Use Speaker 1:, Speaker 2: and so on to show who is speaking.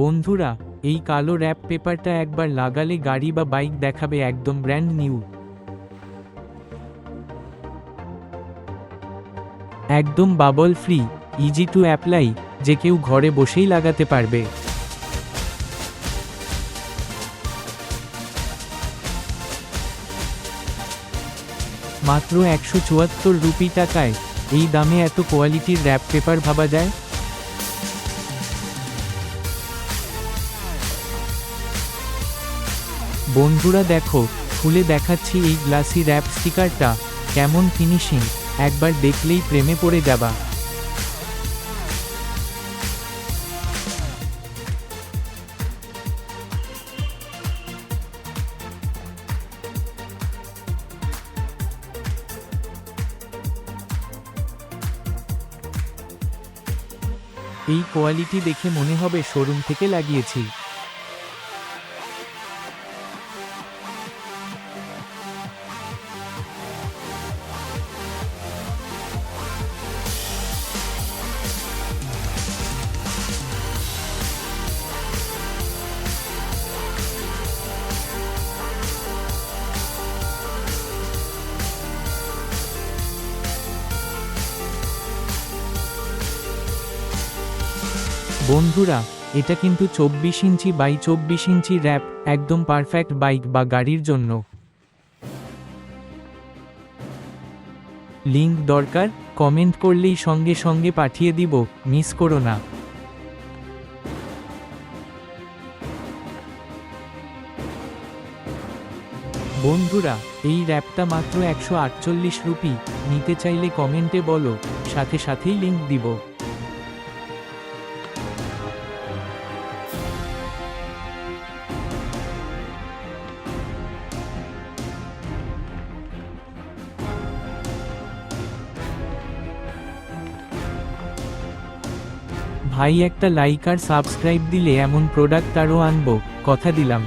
Speaker 1: বন্ধুরা, এই কালো র্যাপ পেপারটা একবার লাগালে গাড়ি বা বাইক দেখাবে একদম ব্র্যান্ড নিউ একদম bubble free easy to apply যে কেউ ঘরে বসেই লাগাতে পারবে। মাত্র একশো চুয়াত্তর রুপি টাকায়, এই দামে এত কোয়ালিটির র্যাপ পেপার ভাবা যায়? বন্ধুরা দেখো, খুলে দেখাচ্ছি এই গ্লাসি র্যাপ স্টিকারটা, কেমন ফিনিশিং, একবার দেখলেই প্রেমে পড়ে যাবা। এই কোয়ালিটি দেখে মনে হবে শোরুম থেকে লাগিয়েছি। বন্ধুরা, এটা কিন্তু চব্বিশ ইঞ্চি বাই চব্বিশ ইঞ্চি র্যাপ, একদম পারফেক্ট বাইক বা গাড়ির জন্য। লিঙ্ক দরকার কমেন্ট করলেই সঙ্গে সঙ্গে পাঠিয়ে দিব মিস করো না। বন্ধুরা, এই র্যাপটা মাত্র একশো আটচল্লিশ রুপি, নিতে চাইলে কমেন্টে বলো, সাথে সাথেই লিঙ্ক দিব। ভাই একটা লাইক আর সাবস্ক্রাইব দিলে এমন প্রোডাক্ট আরও আনব কথা দিলাম।